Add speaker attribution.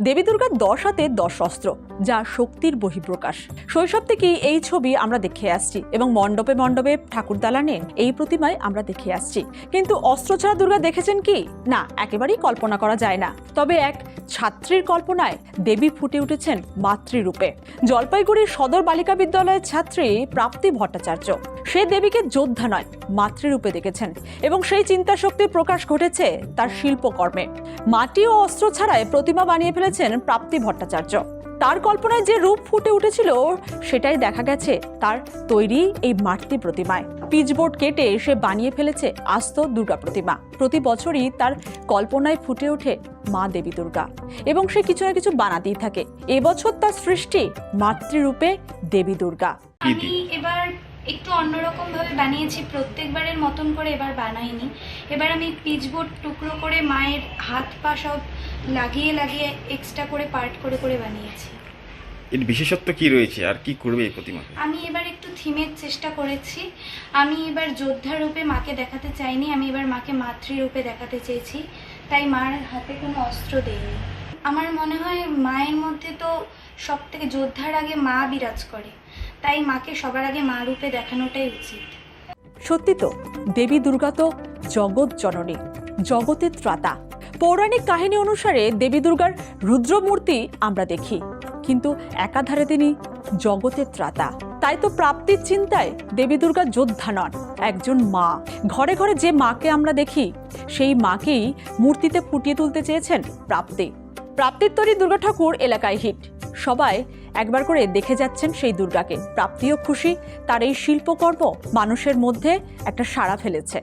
Speaker 1: দেবী দুর্গার দশ হাতে দশ অস্ত্র, যা শক্তির বহিঃপ্রকাশ। শৈশব থেকেই এই ছবি আমরা দেখে আসছি এবং মণ্ডপে মণ্ডপে ঠাকুর দালানে এই প্রতিমায় আমরা দেখে আসছি। কিন্তু অস্ত্র ছাড়া দুর্গা দেখেছেন কি? না, একেবারেই কল্পনা করা যায় না। তবে এক ছাত্রীর কল্পনায় দেবী ফুটে উঠেছেন মাতৃরূপে। জলপাইগুড়ির সদর বালিকা বিদ্যালয়ের ছাত্রী প্রাপ্তি ভট্টাচার্য। সে দেবীকে যোদ্ধা নয়, মাতৃরূপে দেখেছেন। এবং সেই চিন্তা শক্তির প্রকাশ ঘটেছে তার শিল্পকর্মে। মাটি ও অস্ত্র ছাড়াই প্রতিমা বানিয়ে ফেলেছেন প্রাপ্তি ভট্টাচার্য। তার কল্পনায় যে রূপ ফুটে উঠেছিল, সেটাই দেখা গেছে তার তৈরি এই মাটি প্রতিমায়। পিচবোর্ড কেটে সে বানিয়ে ফেলেছে আস্ত দুর্গা প্রতিমা। প্রতি বছরই তার কল্পনায় ফুটে ওঠে মা দেবী দুর্গা। এবং সে কিছু না কিছু বানাতেই থাকে। এবছর তার সৃষ্টি মাতৃরূপে দেবী দুর্গা?
Speaker 2: এবার একটু অন্যরকমভাবে বানিয়েছি প্রত্যেকবারের মতন করে এবার বানাইনি। এবার আমি পিচবোর্ড টুকরো করে মায়ের হাত পা সব লাগিয়ে লাগিয়ে এক্সট্রা করে পার্ট করে করে বানিয়েছি।
Speaker 3: এর বিশেষত্ব কি রয়েছে? আর কি করবে এই প্রতিমা?
Speaker 2: আমি এবার একটু থিমের চেষ্টা করেছি। আমি এবার যোদ্ধা রূপে মাকে দেখাতে চাইনি আমি এবার মাকে মাতৃরূপে দেখাতে চেয়েছি। তাই মার হাতে কোনো অস্ত্র দেইনি। আমার মনে হয় মায়ের মধ্যে তো সব থেকে যোদ্ধার আগে মা বিরাজ করে। তাই মাকে সবার আগে মা রূপে দেখানোটাই উচিত।
Speaker 1: সত্যি তো, দেবী দুর্গা তো জগৎ জননী, জগতের ত্রাতা। পৌরাণিক কাহিনী অনুসারে দেবী দুর্গার রুদ্রমূর্তি আমরা দেখি, কিন্তু একাধারে তিনি জগতের ত্রাতা। তাই তো প্রাপ্তির চিন্তায় দেবী দুর্গা যোদ্ধা নন, একজন মা। ঘরে ঘরে যে মাকে আমরা দেখি, সেই মাকেই মূর্তিতে ফুটিয়ে তুলতে চেয়েছেন প্রাপ্তি। প্রাপ্তির তৈরি দুর্গা ঠাকুর এলাকায় হিট, সবাই একবার করে দেখে যাচ্ছেন সেই দুর্গাকে। প্রাপ্তিও খুশি, তার এই শিল্পকর্ম মানুষের মধ্যে একটা সাড়া ফেলেছে।